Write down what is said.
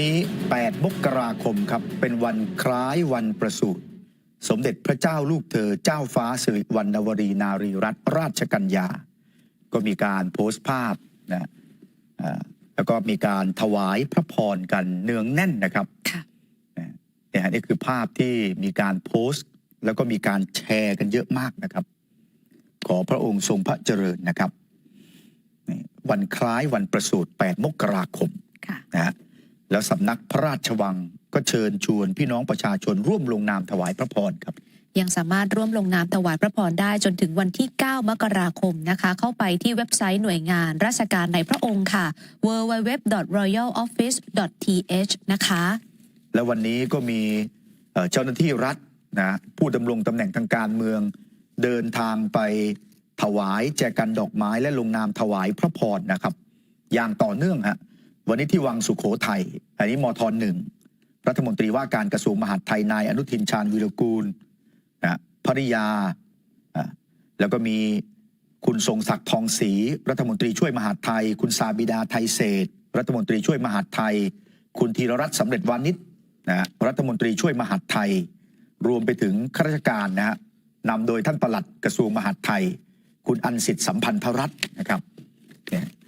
นี้ 8 มกราคมครับ เป็นวันคล้ายวันประสูติ สมเด็จพระเจ้าลูกเธอเจ้าฟ้าสิริวัณณวรีนารีรัตนราชกัญญา ก็มีการโพสต์ภาพนะอ่าแล้วก็มีการถวายพระพรกันเนืองแน่นนะครับค่ะเนี่ยฮะนี่คือภาพที่มีการโพสต์ แล้วก็มีการแชร์กันเยอะมากนะครับ ขอพระองค์ทรงพระเจริญนะครับนี่วันคล้ายวันประสูติ 8 มกราคมค่ะนะฮะ แล้วสำนักพระราชวังก็เชิญชวนพี่น้องประชาชนร่วมลงนามถวายพระพรครับ ยังสามารถร่วมลงนามถวายพระพรได้จนถึงวันที่ 9 มกราคมนะคะ เข้าไปที่เว็บไซต์หน่วยงานราชการในพระองค์ค่ะ www.royaloffice.th นะคะ แล้ววันนี้ก็มีเอ่อเจ้าหน้าที่รัฐนะผู้ดำรงตำแหน่งทางการเมือง เดินทางไปถวายแจกันดอกไม้และลงนามถวายพระพรนะครับ อย่างต่อเนื่องฮะ วันนี้ที่วังสุขโขทัยอันนี้มทหนึ่งรัฐมนตรีว่าการกระทรวงมหาดไทยนายอนุทินชาญวิรกูลนะภริยา แล้วก็มีคุณทรงศักดิ์ทองศรีรัฐมนตรีช่วยมหาดไทย คุณซาบิดาไทยเศษรัฐมนตรีช่วยมหาดไทย คุณธีรรัตน์สำเร็จวานิชนะฮะรัฐมนตรีช่วยมหาดไทย รวมไปถึงข้าราชการนะฮะนำโดยท่านปลัดกระทรวงมหาดไทย คุณอันสิทธิ์สัมพันธรัตน์นะครับ